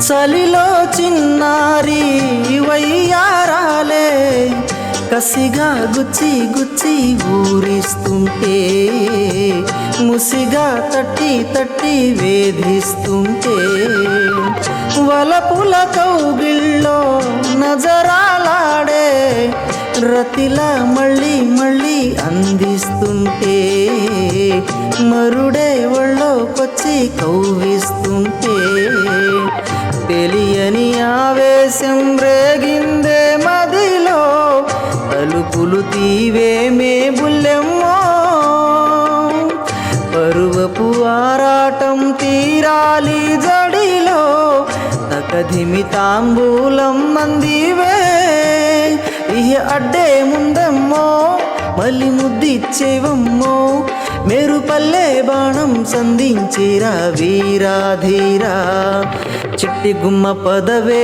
చలిలో చిన్నారి వయ్యారాలే కసిగా గుచ్చి గుచ్చి ఊరిస్తుంటే ముసిగా తట్టి తట్టి వేధిస్తుంటే. వలపుల కౌగిళ్ళో నజరాలాడే రతిలా మళ్ళీ మళ్ళీ అందిస్తుంటే. మరుడే ఒళ్ళోకొచ్చి కౌవిస్తుంటే తెలియని ఆవేశం రేగిందే మదిలో. తలుపులు తీవేమే బుల్లెమ్మో. పరువపు ఆరాటం తీరాలి జడిలో. తకధిమి తాంబూలం మందివే. ఇహ అడ్డే ముందమ్మో మళ్ళీ ముద్దిచ్చేవమ్మో. మేరు పల్లె బాణం సంధించిరా వీరా ధీరా చిట్టి గుమ్మ పదవే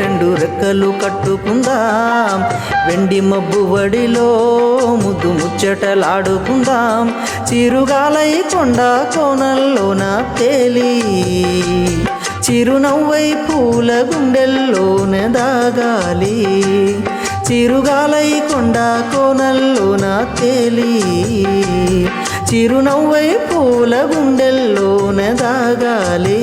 రెండు రెక్కలు కట్టుకుందాం. వెండి మబ్బు వడిలో ముద్దు ముచ్చటలాడుకుందాం. చిరుగాలై కొండ కోనల్లోన తేలి చిరునవ్వై పూల గుండెల్లోన దాగాలి. చిరుగాలై కొండ కోనల్లోన తేలి చిరునవ్వై పూల గుండెల్లోన దాగాలి.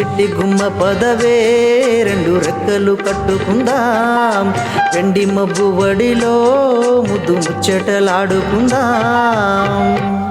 చిట్టి గుమ్మ పదవే రెండు రెక్కలు కట్టుకుందాం. వెండి మబ్బు వడిలో ముద్దు ముచ్చటలాడుకుందాం.